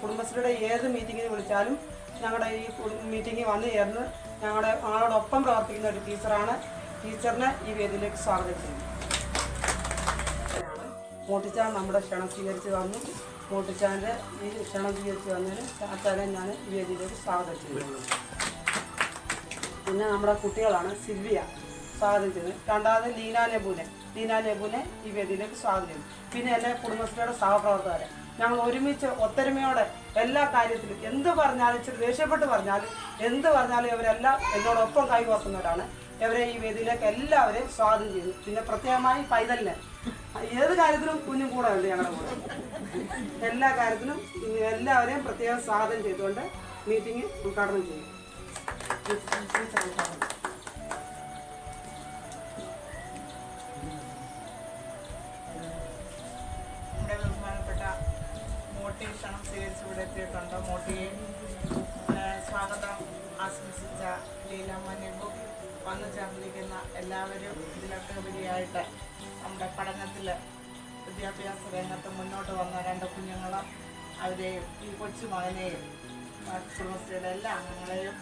കുടുംബശ്രീയുടെ ഏത് മീറ്റിങ്ങിന് വിളിച്ചാലും ഞങ്ങളുടെ ഈ മീറ്റിങ്ങിൽ വന്നു ചേർന്ന് ഞങ്ങളുടെ ഞങ്ങളോടൊപ്പം പ്രവർത്തിക്കുന്ന ഒരു ടീച്ചറാണ്. ടീച്ചറിനെ ഈ വേദിയിലേക്ക് സ്വാഗതം ചെയ്യുന്നു. മോട്ടിച്ചാൻ നമ്മുടെ ക്ഷണം സ്വീകരിച്ച് വന്നു. മോട്ടിച്ചാന്റെ ഈ ക്ഷണം സ്വീകരിച്ച് വന്നതിന് ചാച്ചാനെ ഞാൻ ഈ വേദിയിലേക്ക് സ്വാഗതം ചെയ്യുന്നു. പിന്നെ നമ്മുടെ കുട്ടികളാണ് സിൽവിയ. സ്വാഗതം ചെയ്യുന്നത് രണ്ടാമത് ലീന നെബുനെ. ലീന നെബുനെ ഈ വേദിയിലേക്ക് സ്വാഗതം ചെയ്യുന്നു. പിന്നെ എന്റെ കുടുംബശ്രീയുടെ സഹപ്രവർത്തകരെ. ഞങ്ങൾ ഒരുമിച്ച് ഒത്തൊരുമയോടെ എല്ലാ കാര്യത്തിലും എന്ത് പറഞ്ഞാലും ഇച്ചിരി ദേഷ്യപ്പെട്ട് പറഞ്ഞാലും എന്ത് പറഞ്ഞാലും ഇവരെല്ലാം എന്നോടൊപ്പം കൈകോർക്കുന്നവരാണ്. ഇവരെ ഈ വേദിയിലേക്ക് എല്ലാവരെയും സ്വാഗതം ചെയ്യുന്നു. പിന്നെ പ്രത്യേകമായി പൈതലിനെ. ഏത് കാര്യത്തിലും കുഞ്ഞും കൂടെ ഉണ്ട് ഞങ്ങളുടെ കൂടെ. എല്ലാ കാര്യത്തിലും എല്ലാവരെയും പ്രത്യേകം സ്വാഗതം ചെയ്തുകൊണ്ട് മീറ്റിംഗ് ഉദ്ഘാടനം ചെയ്യും. മോട്ടി ക്ഷണം സ്വീകരിച്ച് ഇവിടെ എത്തിയിട്ടുണ്ട്. മോട്ടിയെ സ്വാഗതം. ആശംസിച്ച ലീലമ്മ നെബു വന്നു ചേർന്നിരിക്കുന്ന എല്ലാവരും ഇതിലൊക്കെ ഉപരിയായിട്ട് നമ്മുടെ പഠനത്തിൽ വിദ്യാഭ്യാസ രംഗത്ത് മുന്നോട്ട് വന്ന രണ്ട് കുഞ്ഞുങ്ങളും അവരെയും ഈ കൊച്ചു മകനെയും കുടുംബശ്രീയുടെ എല്ലാ അംഗങ്ങളെയും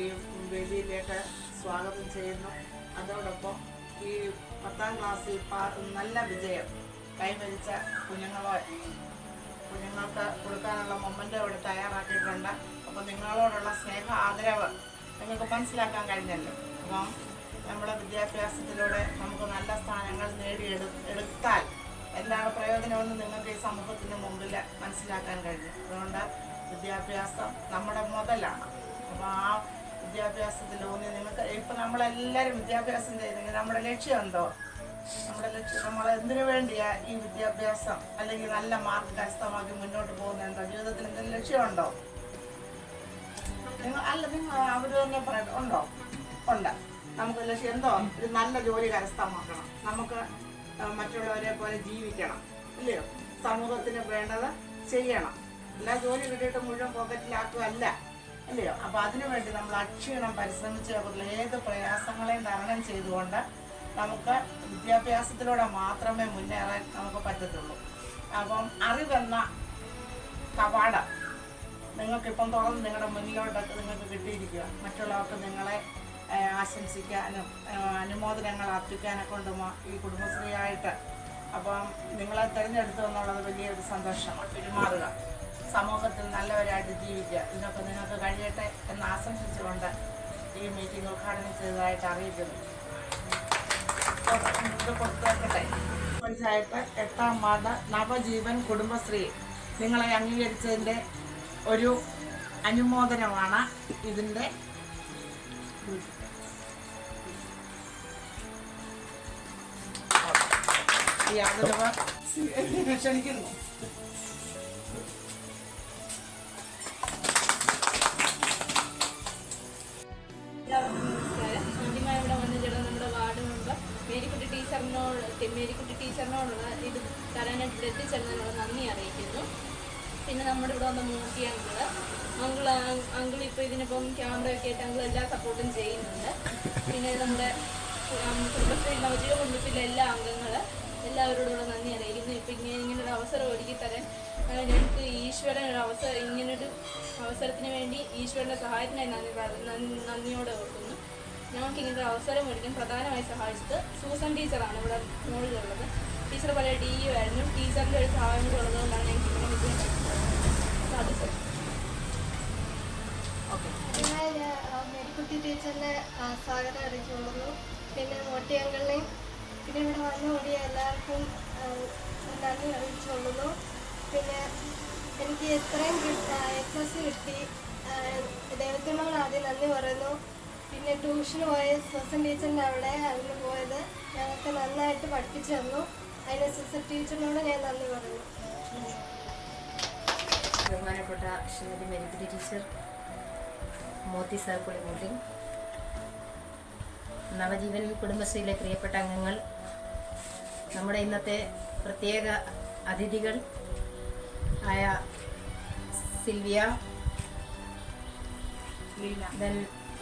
ഈ വേദിയിലേക്ക് സ്വാഗതം ചെയ്യുന്നു. അതോടൊപ്പം ഈ പത്താം ക്ലാസ്സിൽ നല്ല വിജയം കൈവരിച്ച കുഞ്ഞുങ്ങളെ കുഞ്ഞുങ്ങൾക്ക് കൊടുക്കാനുള്ള മൊമെന്റ് ഇവിടെ തയ്യാറാക്കിയിട്ടുണ്ട്. അപ്പോൾ നിങ്ങളോടുള്ള സ്നേഹ ആദരവ് നിങ്ങൾക്ക് മനസ്സിലാക്കാൻ കഴിഞ്ഞല്ലോ? അപ്പം നമ്മുടെ വിദ്യാഭ്യാസത്തിലൂടെ നമുക്ക് നല്ല സ്ഥാനങ്ങൾ നേടിയെടു എടുത്താൽ എന്താണ് പ്രയോജനമെന്ന് നിങ്ങൾക്ക് ഈ സമൂഹത്തിന് മുമ്പിൽ മനസ്സിലാക്കാൻ കഴിഞ്ഞു. അതുകൊണ്ട് വിദ്യാഭ്യാസം നമ്മുടെ മുതലാണ്. അപ്പോൾ ആ വിദ്യാഭ്യാസത്തിലൂന്നി നിങ്ങൾക്ക് ഇപ്പം നമ്മളെല്ലാവരും വിദ്യാഭ്യാസം ചെയ്തെങ്കിൽ നമ്മുടെ ലക്ഷ്യമുണ്ടോ നമ്മുടെ ലക്ഷ്യം നമ്മൾ എന്തിനു വേണ്ടിയാ ഈ വിദ്യാഭ്യാസം അല്ലെങ്കിൽ നല്ല മാർക്ക് കരസ്ഥമാക്കി മുന്നോട്ട് പോകുന്ന എന്താ? ജീവിതത്തിൽ എന്തെങ്കിലും ലക്ഷ്യമുണ്ടോ? നിങ്ങൾ അല്ല നിങ്ങൾ അവർ തന്നെ പറയട്ടെ ഉണ്ടോ? ഉണ്ട്. നമുക്ക് ലക്ഷ്യം എന്തോ? ഒരു നല്ല ജോലി കരസ്ഥമാക്കണം. നമുക്ക് മറ്റുള്ളവരെ പോലെ ജീവിക്കണം. ഇല്ലയോ സമൂഹത്തിന് വേണ്ടത് ചെയ്യണം. എല്ലാ ജോലി കിട്ടിയിട്ട് മുഴുവൻ പോക്കറ്റിലാക്കുകയല്ല. അല്ലയോ? അപ്പൊ അതിനുവേണ്ടി നമ്മൾ അക്ഷീണം പരിശ്രമിച്ച ഏത് പ്രയാസങ്ങളെയും തരണം ചെയ്തുകൊണ്ട് നമുക്ക് വിദ്യാഭ്യാസത്തിലൂടെ മാത്രമേ മുന്നേറാൻ നമുക്ക് പറ്റത്തുള്ളൂ. അപ്പം അറിവെന്ന കവാടം നിങ്ങൾക്കിപ്പം തുറന്ന് നിങ്ങളുടെ മുന്നിലോട്ടൊക്കെ നിങ്ങൾക്ക് കിട്ടിയിരിക്കുക. മറ്റുള്ളവർക്ക് നിങ്ങളെ ആശംസിക്കാനും അനുമോദനങ്ങൾ അർപ്പിക്കാനൊക്കെ ഈ കുടുംബശ്രീയായിട്ട് അപ്പം നിങ്ങളെ തിരഞ്ഞെടുത്തു എന്നുള്ളത് വലിയൊരു സന്തോഷമാണ്. പെരുമാറുക. സമൂഹത്തിൽ നല്ലവരായിട്ട് ജീവിക്കുക. ഇതിനൊക്കെ നിങ്ങൾക്ക് കഴിയട്ടെ എന്ന് ആശംസിച്ചുകൊണ്ട് ഈ മീറ്റിംഗ് ഉദ്ഘാടനം ചെയ്തതായിട്ട് അറിയിക്കുന്നു. ഇത് കൊടുത്തേക്കട്ടെ പഞ്ചായത്ത് എട്ടാം വാർഡ് നവജീവൻ കുടുംബശ്രീ. നിങ്ങളെ അംഗീകരിച്ചതിന്റെ ഒരു അനുമോദനമാണ് ഇതിന്റെ ഈ ആദരവ്. ക്ഷണിക്കുന്നു. എല്ലാവർക്കും മേരിക്കുട്ടി ടീച്ചറിനോടുള്ള ഇത് തരാനായിട്ട് ഇവിടെ എത്തിച്ചേർന്നതിനുള്ള നന്ദി അറിയിക്കുന്നു. പിന്നെ നമ്മുടെ ഇവിടെ വന്ന മൂർത്തി അങ്കിൾ. അങ്കിൾ അങ്കിൾ ഇപ്പോൾ ഇതിനിപ്പം ക്യാമറയൊക്കെ ആയിട്ട് അങ്കിൾ എല്ലാ സപ്പോർട്ടും ചെയ്യുന്നുണ്ട്. പിന്നെ നമ്മുടെ കുടുംബശ്രീ നവജീവ കുടുംബത്തിലെ എല്ലാ അംഗങ്ങൾ എല്ലാവരോടുള്ള നന്ദി അറിയിക്കുന്നു. ഇപ്പം ഇങ്ങനെ ഇങ്ങനൊരു അവസരം ഒരുക്കി തരാൻ ഞങ്ങൾക്ക് ഈശ്വരൻ ഒരു അവസരം ഇങ്ങനൊരു അവസരത്തിന് വേണ്ടി ഈശ്വരന്റെ സഹായത്തിനായി നന്ദി- നന്ദിയോടെ ഓർക്കുന്നു. ഞങ്ങൾക്ക് ഇങ്ങനത്തെ അവസരം ഒരുക്കാൻ പ്രധാനമായി സഹായിച്ചത് സൂസൻ ടീച്ചറാണ് ഇവിടെ മുകളിലുള്ളത്. ടീച്ചർ പല ഡി യു ആയിരുന്നു. ടീച്ചറിന്റെ ഒരു സഹായം കൂടെ ഉള്ളതുകൊണ്ടാണ് ഞങ്ങൾക്ക് ഇങ്ങനെ വിജയം സാധിച്ചത് മേരിക്കുട്ടി ടീച്ചറിനെ സ്വാഗതം അറിയിച്ചുകൊള്ളുന്നു. പിന്നെ മോട്ടി അങ്കിളിനെയും പിന്നെ ഇവിടെ വന്നുകൂടിയ എല്ലാവർക്കും നന്ദി അറിയിച്ചുകൊള്ളുന്നു. പിന്നെ എനിക്ക് എത്രയും എ പ്ലസ് കിട്ടി. ദൈവത്തിനോട് ആദ്യം നന്ദി പറയുന്നു. പിന്നെ ട്യൂഷന് പോയ സസൻ ടീച്ചറിന്റെ അവിടെ അതിന് പോയത് ഞങ്ങൾക്ക് നന്നായിട്ട് പഠിപ്പിച്ചു തന്നു. അതിന് സിസൻ ടീച്ചറിനോട് ഞാൻ നന്ദി പറഞ്ഞു ബഹുമാനപ്പെട്ട ശ്രീമതി മെരിക്കുട്ടി ടീച്ചർ മോത്തി സാർ കുളിമൂട്ടി നവജീവൻ കുടുംബശ്രീയിലെ പ്രിയപ്പെട്ട അംഗങ്ങൾ നമ്മുടെ ഇന്നത്തെ പ്രത്യേക അതിഥികൾ ആയ സിൽവിയ ലീല.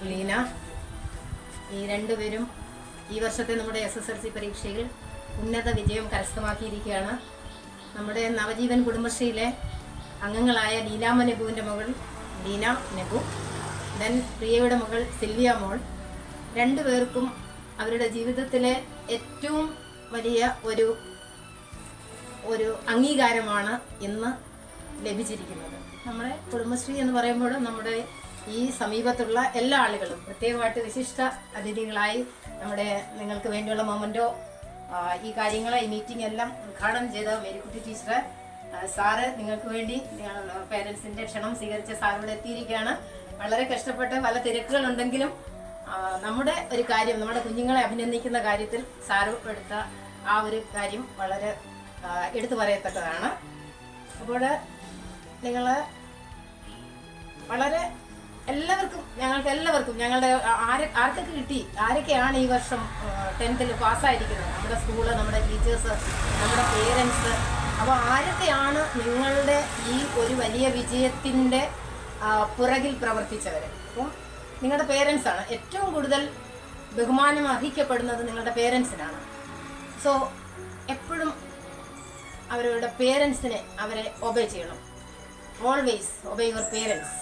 ലീന. ഈ രണ്ടുപേരും ഈ വർഷത്തെ നമ്മുടെ എസ് എസ് എൽ സി പരീക്ഷയിൽ ഉന്നത വിജയം കരസ്ഥമാക്കിയിരിക്കുകയാണ്. നമ്മുടെ നവജീവൻ കുടുംബശ്രീയിലെ അംഗങ്ങളായ ലീലാമ്മ നെബുവിന്റെ മകൾ ലീന നെബു ദെൻ പ്രിയയുടെ മകൾ സിൽവിയ മോൾ. രണ്ടു പേർക്കും അവരുടെ ജീവിതത്തിലെ ഏറ്റവും വലിയ ഒരു ഒരു അംഗീകാരമാണ് ഇന്ന് ലഭിച്ചിരിക്കുന്നത്. നമ്മുടെ കുടുംബശ്രീ എന്ന് പറയുമ്പോൾ നമ്മുടെ ഈ സമീപത്തുള്ള എല്ലാ ആളുകളും പ്രത്യേകമായിട്ട് വിശിഷ്ട അതിഥികളായി നമ്മുടെ നിങ്ങൾക്ക് വേണ്ടിയുള്ള മൊമെന്റോ ഈ കാര്യങ്ങൾ ഈ മീറ്റിംഗ് എല്ലാം ഉദ്ഘാടനം ചെയ്ത മേരിക്കുട്ടി ടീച്ചർ സാറ് നിങ്ങൾക്ക് വേണ്ടി പേരൻസിന്റെ ക്ഷണം സ്വീകരിച്ച സാറിവിടെ എത്തിയിരിക്കുകയാണ്. വളരെ കഷ്ടപ്പെട്ട് പല തിരക്കുകളുണ്ടെങ്കിലും നമ്മുടെ ഒരു കാര്യം നമ്മുടെ കുഞ്ഞുങ്ങളെ അഭിനന്ദിക്കുന്ന കാര്യത്തിൽ സാറ് എടുത്ത ആ ഒരു കാര്യം വളരെ എടുത്തു പറയത്തക്കതാണ്. അപ്പോൾ നിങ്ങൾ വളരെ എല്ലാവർക്കും ഞങ്ങൾക്ക് എല്ലാവർക്കും ഞങ്ങളുടെ ആരെ ആർക്കൊക്കെ കിട്ടി ആരൊക്കെയാണ് ഈ വർഷം ടെൻത്തിൽ പാസ്സായിരിക്കുന്നത്? നമ്മുടെ സ്കൂൾ നമ്മുടെ ടീച്ചേഴ്സ് നമ്മുടെ പേരൻസ് അപ്പോൾ ആരൊക്കെയാണ് നിങ്ങളുടെ ഈ ഒരു വലിയ വിജയത്തിന്റെ പുറകിൽ പ്രവർത്തിച്ചവർ അപ്പം നിങ്ങളുടെ പേരൻസാണ് ഏറ്റവും കൂടുതൽ ബഹുമാനം അർഹിക്കപ്പെടുന്നത് നിങ്ങളുടെ പേരൻസിനാണ് സോ എപ്പോഴും അവരുടെ പേരൻസിനെ അവരെ ഒബേ ചെയ്യണം. Always obey your parents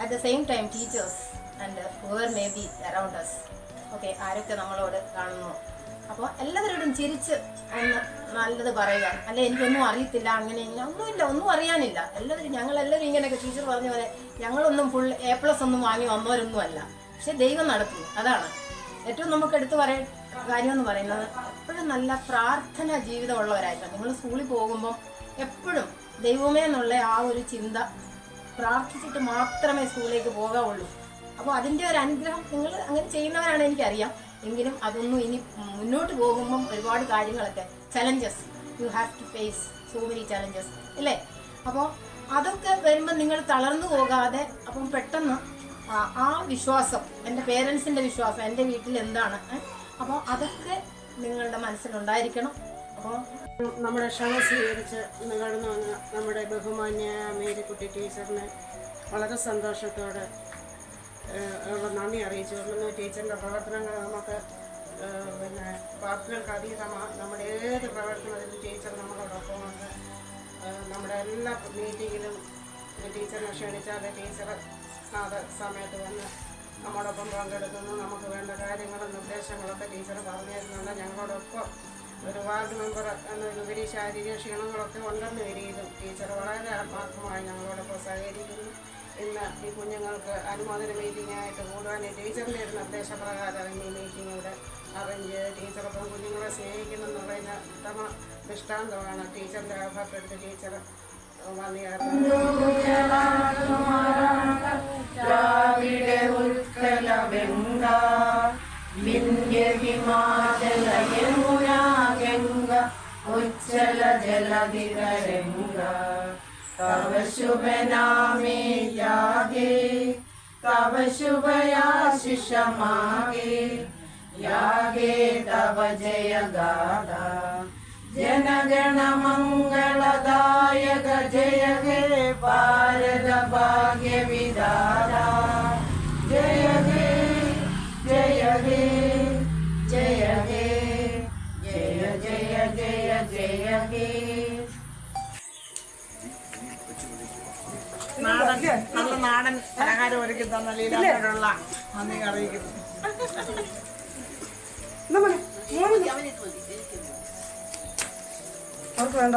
at the same time teachers and whoever may be around us okay ആരൊക്കെ നമ്മളോട് കാണുന്നു? അപ്പോൾ എല്ലാവരോടും ചിരിച്ച് ഒന്ന് നല്ലത് പറയുക. അല്ലെ എനിക്കൊന്നും അറിയത്തില്ല അങ്ങനെ ഒന്നുമില്ല ഒന്നും അറിയാനില്ല. എല്ലാവരും ഞങ്ങളെല്ലാവരും ഇങ്ങനെയൊക്കെ ടീച്ചർ പറഞ്ഞ പോലെ ഞങ്ങളൊന്നും ഫുൾ എ പ്ലസ് ഒന്നും വാങ്ങി വന്നവരൊന്നും അല്ല. പക്ഷെ ദൈവം നടത്തുന്നു. അതാണ്. ഏറ്റവും നമുക്ക് എടുത്തു പറയ കാര്യം എന്ന് പറയുന്നത് എപ്പോഴും നല്ല പ്രാർത്ഥന ജീവിതമുള്ളവരായിരിക്കണം നിങ്ങൾ സ്കൂളിൽ പോകുമ്പം എപ്പോഴും ദൈവമേ എന്നുള്ള ആ ഒരു ചിന്ത പ്രാർത്ഥിച്ചിട്ട് മാത്രമേ സ്കൂളിലേക്ക് പോകാവുള്ളൂ. അപ്പോൾ അതിന്റെ ഒരു അനുഗ്രഹം നിങ്ങൾ അങ്ങനെ ചെയ്യുന്നവരാണ് എനിക്കറിയാം. എങ്കിലും അതൊന്നും ഇനി മുന്നോട്ട് പോകുമ്പം ഒരുപാട് കാര്യങ്ങളൊക്കെ challenges you have to face so many challenges അല്ലേ? അപ്പോൾ അതൊക്കെ വരുമ്പോൾ നിങ്ങൾ തളർന്നു പോകാതെ അപ്പം പെട്ടെന്ന് ആ വിശ്വാസം എന്റെ പേരൻസിന്റെ വിശ്വാസം എന്റെ വീട്ടിൽ എന്താണ് അപ്പോൾ അതൊക്കെ നിങ്ങളുടെ മനസ്സിലുണ്ടായിരിക്കണം. അപ്പോൾ നമ്മുടെ ക്ഷണം സ്വീകരിച്ച് കടന്നു വന്ന നമ്മുടെ ബഹുമാന്യ മേരിക്കുട്ടി ടീച്ചറിന് വളരെ സന്തോഷത്തോടെ ഉള്ള നന്ദി അറിയിച്ചു. കൊള്ളുന്നു ടീച്ചറിന്റെ പ്രവർത്തനങ്ങൾ നമുക്ക് പിന്നെ വാക്കുകൾക്ക് അതീതമാണ് നമ്മുടെ ഏത് പ്രവർത്തനത്തിലും ടീച്ചർ നമ്മളോടൊപ്പമുണ്ട് നമ്മുടെ എല്ലാ മീറ്റിങ്ങിലും ടീച്ചറിനെ ക്ഷണിച്ചാൽ ടീച്ചർ അത് സമയത്ത് വന്ന് നമ്മോടൊപ്പം പങ്കെടുക്കുന്നു. നമുക്ക് വേണ്ട കാര്യങ്ങളും നിർദ്ദേശങ്ങളൊക്കെ ടീച്ചർ പറഞ്ഞു തരുന്നുണ്ട് ഞങ്ങളോടൊപ്പം ഒരു വാർഡ് മെമ്പർ എന്നതിലുപരി ശാരീരിക ക്ഷീണങ്ങളൊക്കെ ഉണ്ടെന്ന് വരികയും ടീച്ചർ വളരെ ആത്മാർത്ഥമായി ഞങ്ങളോടൊപ്പം സഹകരിക്കുന്നു. ഇന്ന് ഈ കുഞ്ഞുങ്ങൾക്ക് അനുമോദന മീറ്റിംഗ് ആയിട്ട് കൂടുവാൻ ഈ ടീച്ചറിന്റെ ഒരു നിർദ്ദേശപ്രകാരം ഈ മീറ്റിംഗ് ഇവിടെ അറേഞ്ച് ചെയ്ത് ടീച്ചറൊപ്പം കുഞ്ഞുങ്ങളെ സ്നേഹിക്കുന്നു എന്നുള്ളതിന് ഉത്തമ ദൃഷ്ടാന്തമാണ് ടീച്ചറിന്റെ ഭാഗത്തെടുത്ത് ടീച്ചർ വന്നു लगी रहूँगा तब शुभ नामे यागे तब शुभ आशीष मागे यागे तब जय गादा जन गण मंगलदायक जय गे भारत भाग्य विदाता നാടൻ നല്ല നാടൻ പലഹാരം ഒരുക്കി തന്ന ലീലാത്തോടുള്ള നന്ദി അറിയിക്കുന്നു അവർക്ക് വേണ്ട